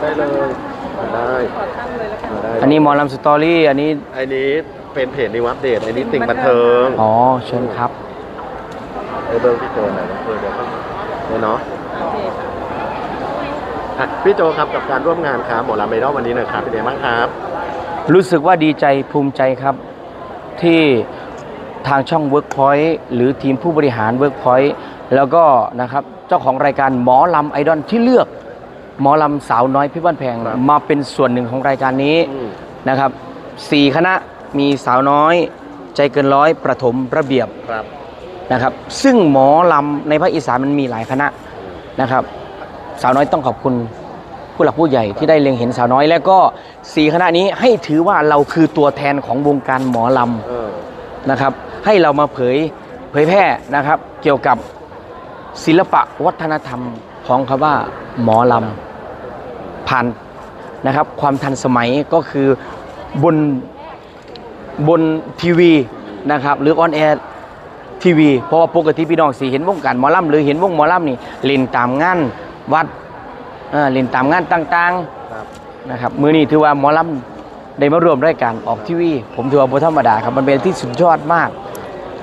ได้เลยมาได้มาได้อันนี้หมอลำสตอรี่ อันนี้อันนี้เป็นเพจนิวอัปเดตอันนี้ติ่งบันเทิงอ๋อ เชิญครับ เออเบอร์พี่โจหน่อยนะเบอร์เดี๋ยวก็เนี่ยเนาะอะพี่โจครับกับการร่วมงานครับหมอลำไอดอลวันนี้หน่อยครับเป็นยังไงบ้างครับ รู้สึกว่าดีใจภูมิใจครับ ที่ทางช่อง Workpoint หรือทีมผู้บริหาร Workpoint แล้วก็นะครับเจ้าของรายการหมอลำไอดอลที่เลือก หมอลำสาวน้อยพี่บ้านแพงครับมาเป็นส่วนหนึ่งของรายการนี้อืม นะครับสี่คณะมีสาวน้อย ใจเกินร้อยประถมระเบียบ ครับ นะครับซึ่งหมอลำในภาคอีสานมันมีหลายคณะนะครับสาวน้อยต้องขอบคุณผู้หลักผู้ใหญ่ที่ได้เล็งเห็นสาวน้อย และก็สี่คณะนี้ให้ถือว่าเราคือตัวแทนของวงการหมอลเออำนะครับให้เรามาเผยเผยแพร่นะครับเกี่ยวกับศิลปะวัฒนธรรม ของคำว่า หมอลำผ่านนะครับ ความทันสมัยก็คือบนบนทีวีนะครับ หรือออนแอร์ทีวี เพราะว่าปกติพี่น้องสีเห็นวงการหมอลำหรือเห็นวงหมอลำนี่เล่นตามงานวัดเล่นตามงานต่างๆนะครับมือนี้ถือว่าหมอลำได้มารวมรายการออกทีวี ผมถือว่าบธรรมดาครับ มันเป็นที่สุดยอดมาก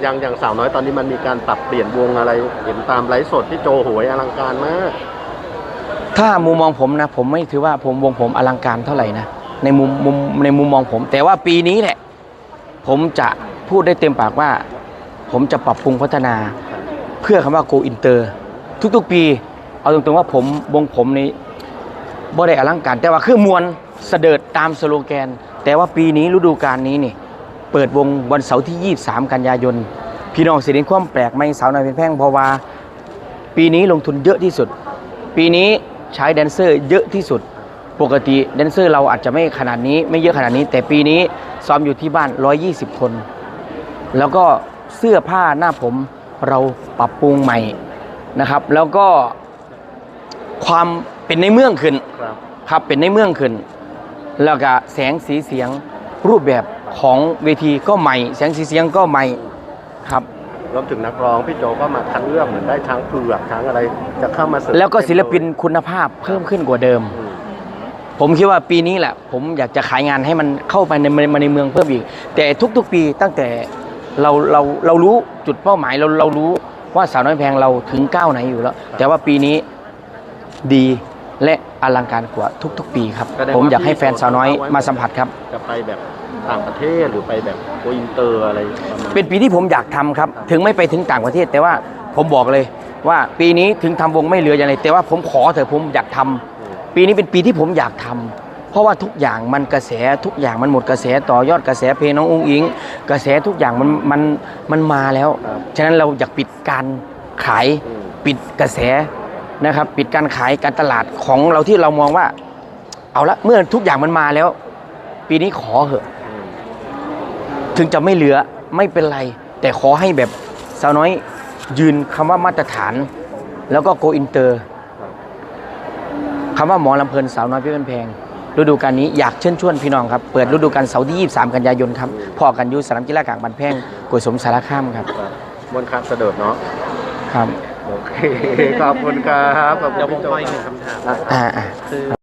อย่างอย่างสาวน้อยตอนนี้มันมีการปรับเปลี่ยนวงอะไร เห็นตามไลฟ์สดที่โจโหวยอลังการมาก ถ้ามุมมองผมนะ ผมไม่ถือว่าผมวงผมอลังการเท่าไหร่นะในมุมมุมในมุมมองผม แต่ว่าปีนี้แหละ ผมจะพูดได้เต็มปากว่า ผมจะปรับปรุงพัฒนา เพื่อคำว่า go inter ทุกๆปี เอาตรงๆว่าผมวงผมนี้บ่ได้อลังการ แต่ว่าคือมวลเสดิร์ดตามสโลแกน แต่ว่าปีนี้ฤดูกาลนี้นี่ เปิดวงวันเสาร์ที่ 23 กันยายน พี่น้องสิเห็นความแปลกไหมสาวน้อยเป็นแพงเพราะว่า ปีนี้ลงทุนเยอะที่สุด ปีนี้ใช้แดนเซอร์เยอะที่สุด ปกติแดนเซอร์เราอาจจะไม่ขนาดนี้ไม่เยอะขนาดนี้ แต่ปีนี้ซ้อมอยู่ที่บ้าน 120 คน แล้วก็เสื้อผ้าหน้าผมเราปรับปรุงใหม่นะครับ แล้วก็ความเป็นในเมืองขึ้นครับครับเป็นในเมืองขึ้น แล้วก็แสงสีเสียงรูปแบบ ของเวทีก็ใหม่ แสงสีเสียงก็ใหม่ครับ รวมถึงนักร้องพี่โจก็มาคัดเลือกเหมือนได้ทั้งเผือกทั้งอะไรจะเข้ามาเสริมแล้วก็ศิลปินคุณภาพเพิ่มขึ้นกว่าเดิม อืมผมคิดว่าปีนี้แหละ ผมอยากจะขายงานให้มันเข้าไปในมาในเมืองเพิ่มอีก แต่ทุกๆปีตั้งแต่เราเราเรารู้จุดเป้าหมายเราเรารู้ว่าสาวน้อยแพงเราถึงก้าวไหนอยู่แล้ว แต่ว่าปีนี้ดีและอลังการกว่าทุก ๆ ปีครับแสดงว่าผมอยากให้แฟนสาวน้อยมาสัมผัสครับ จะไปแบบ ต่างประเทศหรือไปแบบโกอินเตอร์อะไรประมาณ เป็นปีที่ผมอยากทำครับ ถึงไม่ไปถึงต่างประเทศ แต่ว่าผมบอกเลยว่าปีนี้ถึงทำวงไม่เหลืออย่างไรแต่ว่าผมขอเถอะผมอยากทำปีนี้เป็นปีที่ผมอยากทำเพราะว่าทุกอย่างมันกระแสทุกอย่างมันหมดกระแสต่อยอดกระแสเพลงน้องอุ้งอิง กระแสทุกอย่างมันมันมันมาแล้ว ครับ ฉะนั้นเราอยากปิดการขาย อืม ปิดกระแสนะครับปิดการขายการตลาดของเราที่เรามองว่า เอาละเมื่อทุกอย่างมันมาแล้ว ปีนี้ขอเหอะอืม ถึงจะไม่เหลือไม่เป็นไร แต่ขอให้แบบสาวน้อยยืนคำว่ามาตรฐาน แล้วก็โกอินเตอร์คำว่าหมอลำเพลินสาวน้อยเพี่เป็นแพงฤดูกาลนี้อยากเชิญชวนพี่น้องครับ เปิดฤดูกาลเสาร์ที่ 23 กันยายนครับพอกันอยูสนามกีฬากลางบันแพงกุยสมสารคามครับครับบนครับเสด็จเนาะครับโอเคขอบคุณครับขอบคุณเดี๋ยวผมพี่โจขออีกหนึ่งคำถามอะอ่าอ่าคือ